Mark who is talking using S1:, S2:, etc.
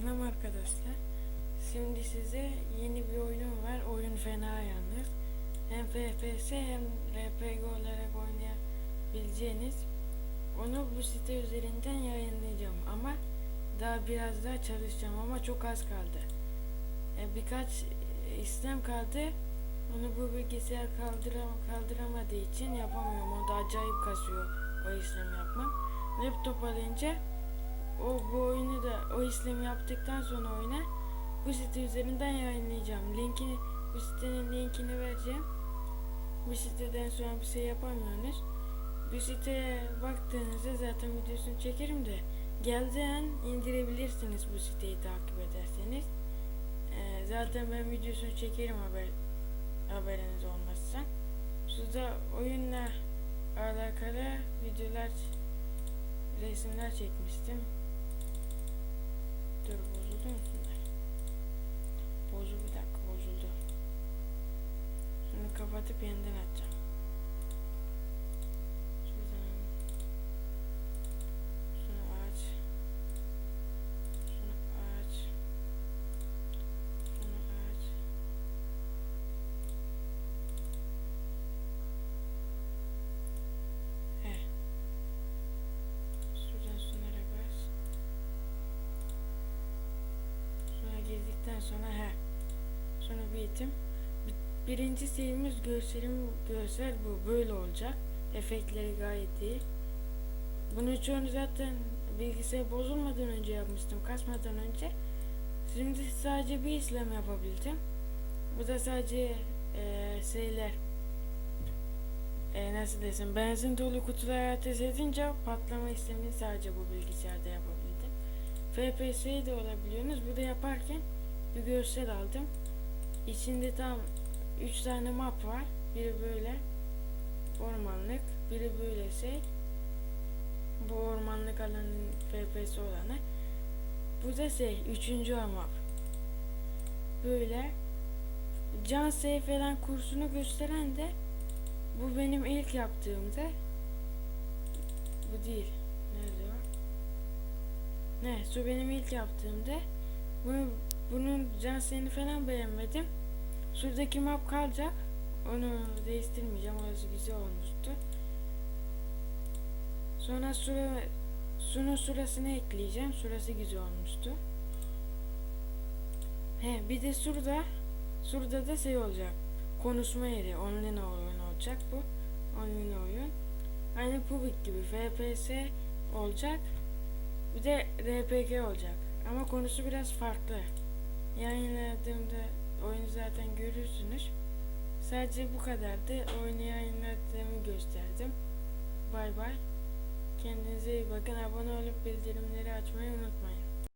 S1: Selam arkadaşlar. Şimdi size yeni bir oyunum var. Oyun fena yalnız. Hem FPS hem RPG olarak oynayabileceğiniz. Onu bu site üzerinden yayınlayacağım ama daha biraz daha çalışacağım ama çok az kaldı. E, birkaç işlem kaldı. Onu bu bilgisayar kaldıram kaldıramadığı için yapamıyorum. O da acayip kasıyor o işlemi yapmam. Laptop alınca o bu oyunu da o işlemi yaptıktan sonra oyuna bu site üzerinden yayınlayacağım. Linkini bu sitenin linkini vereceğim. Bu siteden sonra bir şey yapamıyorsunuz. Bu siteye baktığınızda zaten videosunu çekerim de geldiğin indirebilirsiniz bu siteyi takip ederseniz. Ee, zaten ben videosunu çekerim haber haberiniz olmazsa. Şurada oyunla alakalı videolar resimler çekmiştim. Kapatıp yeniden açacağım. Şuradan şunu aç. Şunu aç. Şunu aç. He. Şuradan şunlara bas. Sonra girdikten sonra he. Sonra bitim. Bi- Birinci şeyimiz görselim görsel bu böyle olacak. Efektleri gayet iyi. Bunu çoğunu zaten bilgisayar bozulmadan önce yapmıştım. Kasmadan önce. Şimdi sadece bir işlem yapabildim. Bu da sadece eee şeyler e, nasıl desem benzin dolu kutulara ateş edince patlama işlemini sadece bu bilgisayarda yapabildim. FPS'yi de olabiliyorsunuz. Bu da yaparken bir görsel aldım. İçinde tam 3 tane map var. Biri böyle ormanlık, biri böyle şey. Bu ormanlık alanın FPS olanı. Bu da şey, üçüncü map. Böyle can save falan kursunu gösteren de bu benim ilk yaptığımda. Bu değil. Nerede o? Ne? Şu benim ilk yaptığımda. Bunu, bunun cansiyeni falan beğenmedim. Şuradaki map kalacak. Onu değiştirmeyeceğim. Orası güzel olmuştu. Sonra sura, sunun surasını ekleyeceğim. Surası güzel olmuştu. He bir de şurada şurada da şey olacak. Konuşma yeri. Online oyun olacak bu. Online oyun. Aynı Public gibi FPS olacak. Bir de RPG olacak. Ama konusu biraz farklı. Yayınladığımda oyunu zaten görürsünüz. Sadece bu kadardı. Oyunu yayınladığımı gösterdim. Bay bay. Kendinize iyi bakın. Abone olup bildirimleri açmayı unutmayın.